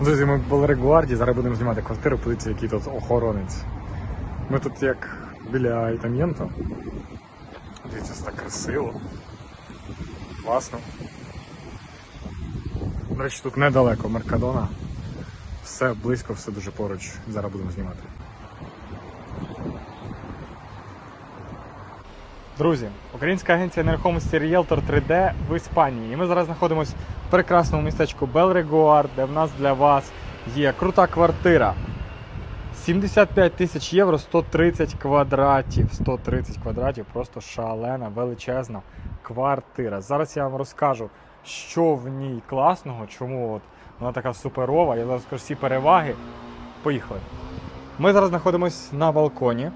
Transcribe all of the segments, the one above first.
Друзі, ми в Балерегуарді, зараз будемо знімати квартиру, подивіться, який тут охоронець. Ми тут як біля Айтам'єнто. Дивіться, це так красиво. Класно. До речі, тут недалеко Меркадона. Все близько, все дуже поруч. Зараз будемо знімати. Друзі, українська агенція нерухомості Realtor 3D в Іспанії. І ми зараз знаходимося в прекрасному містечку Белрегуар, де в нас для вас є крута квартира. 75 тисяч євро, 130 квадратів. 130 квадратів, просто шалена, величезна квартира. Зараз я вам розкажу, що в ній класного, чому от вона така суперова. Я зараз скажу всі переваги. Поїхали. Ми зараз знаходимося на балконі.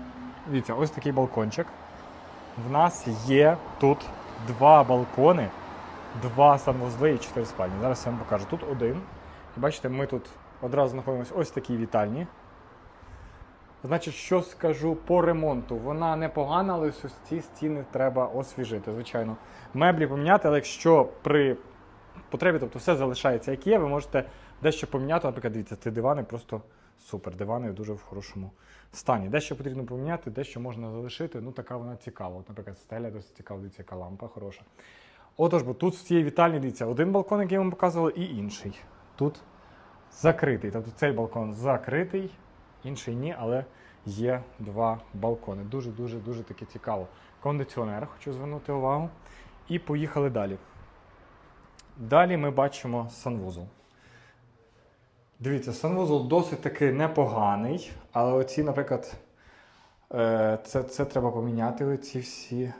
Дивіться, ось такий балкончик. В нас є тут два балкони, два санвузли і чотири спальні. Зараз я вам покажу. Тут один. Бачите, ми тут одразу знаходимося ось такій вітальні. Значить, що скажу по ремонту? Вона непогана, але ці стіни треба освіжити. Звичайно, меблі поміняти, але якщо при потребі, тобто все залишається як є, ви можете дещо поміняти. Наприклад, дивіться, ці дивани просто супер. Дивани дуже в хорошому стані. Дещо потрібно поміняти, дещо можна залишити. Ну, така вона цікава. От, наприклад, стеля досить цікава, дивіться, яка лампа хороша. Отож, бо тут в цій вітальні дивіться, один балкон, який я вам показував, і інший. Тут закритий. Тобто цей балкон закритий, інший ні, але є два балкони. Дуже-дуже дуже таки цікаво. Кондиціонер, хочу звернути увагу. І поїхали далі. Далі ми бачимо санвузол. Дивіться, санвузол досить таки непоганий, але оці, наприклад, е, це, це треба поміняти, оці всі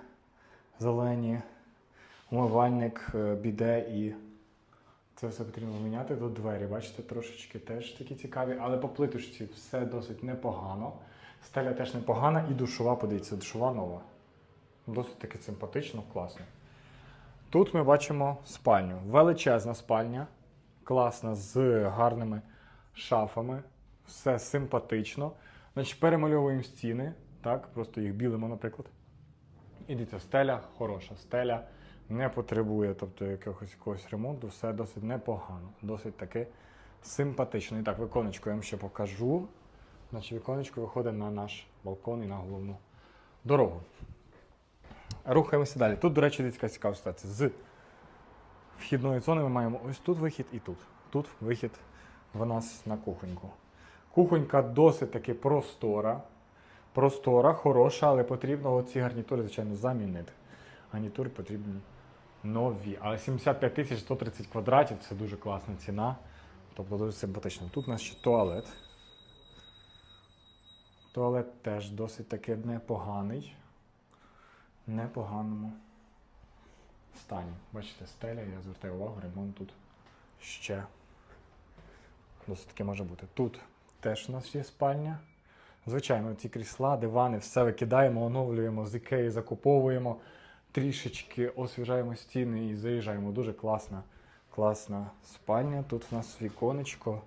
зелені, умивальник, е, біде і це все потрібно поміняти. Тут двері, бачите, трошечки теж такі цікаві, але по плиточці все досить непогано. Стеля теж непогана і душова, подивіться, душова нова. Досить таки симпатично, класно. Тут ми бачимо спальню. Величезна спальня, класна, з гарними шафами. Все симпатично. Значить, перемальовуємо стіни, так, просто їх білимо, наприклад. І дивіться, стеля хороша. Стеля не потребує тобто, якогось, якогось ремонту, все досить непогано, досить таки симпатично. І так, віконечко я вам ще покажу. Значить, віконечко виходить на наш балкон і на головну дорогу. Рухаємося далі. Тут, до речі, дивіться, цікава ситуація. З вхідної зони ми маємо ось тут вихід і тут. Тут вихід в нас на кухоньку. Кухонька досить таки простора. Простора, хороша, але потрібно ці гарнітури, звичайно, замінити. Гарнітури потрібні нові. Але 75 тисяч 130 квадратів це дуже класна ціна. Тобто дуже симпатично. Тут у нас ще туалет. Туалет теж досить таки непоганий. Непоганому стані. Бачите, стеля, я звертаю увагу, ремонт тут ще досить може бути. Тут теж у нас є спальня. Звичайно, ці крісла, дивани, все викидаємо, оновлюємо, з ікеї закуповуємо, трішечки освіжаємо стіни і заїжджаємо. Дуже класна, класна спальня. Тут у нас віконечко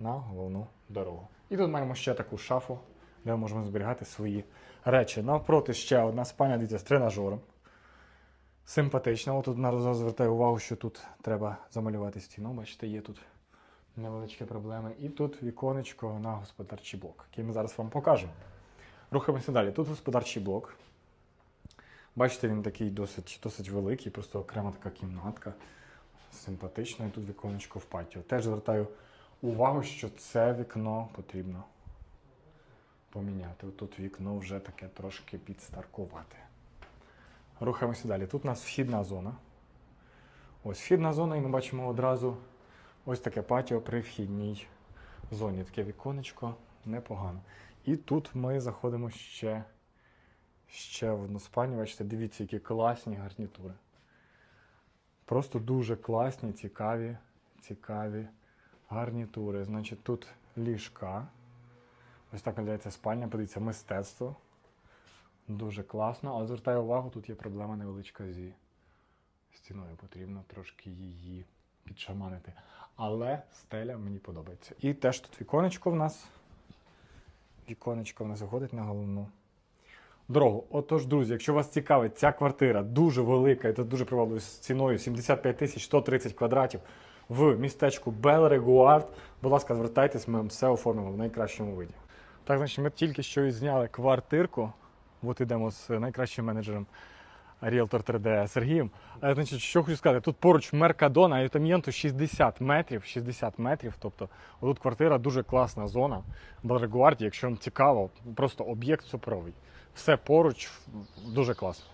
на головну дорогу. І тут маємо ще таку шафу, де ми можемо зберігати свої речі. Навпроти ще одна спальня, дивіться, з тренажером. Симпатично. От Тут звертаю увагу, що тут треба замалювати стіну. Бачите, є тут невеличкі проблеми. І тут віконечко на господарчий блок, який ми зараз вам покажемо. Рухаємося далі. Тут господарчий блок. Бачите, він такий досить, досить великий, просто окрема така кімнатка. Симпатично. І тут віконечко в патіо. Теж звертаю увагу, що це вікно потрібно поміняти. Тут вікно вже таке трошки підстаркувати. Рухаємося далі. Тут у нас вхідна зона. Ось вхідна зона, і ми бачимо одразу ось таке патіо при вхідній зоні. Таке віконечко непогано. І тут ми заходимо ще, ще в одну спальню. Бачите, дивіться, які класні гарнітури. Просто дуже класні, цікаві, цікаві гарнітури. Значить, тут ліжка. Ось так виглядає спальня, подивіться, мистецтво. Дуже класно, але звертаю увагу, тут є проблема невеличка зі стіною. Потрібно трошки її підшаманити. Але стеля мені подобається. І теж тут віконечко в нас. Віконечко в нас виходить на головну дорогу. Отож, друзі, якщо вас цікавить ця квартира дуже велика, і це дуже привабливо з ціною 75 тисяч 130 квадратів. в містечку Белрегуард. Будь ласка, звертайтесь, ми вам все оформимо в найкращому виді. Так, значить, ми тільки що і зняли квартирку. От ідемо з найкращим менеджером Realtor 3D Сергієм. А, значить, Що хочу сказати, тут поруч Меркадона, Ютам'єнту 60 метрів. 60 метрів, Тобто, тут квартира дуже класна зона. Балрегуарді, якщо вам цікаво, просто об'єкт супровий. Все поруч дуже класно.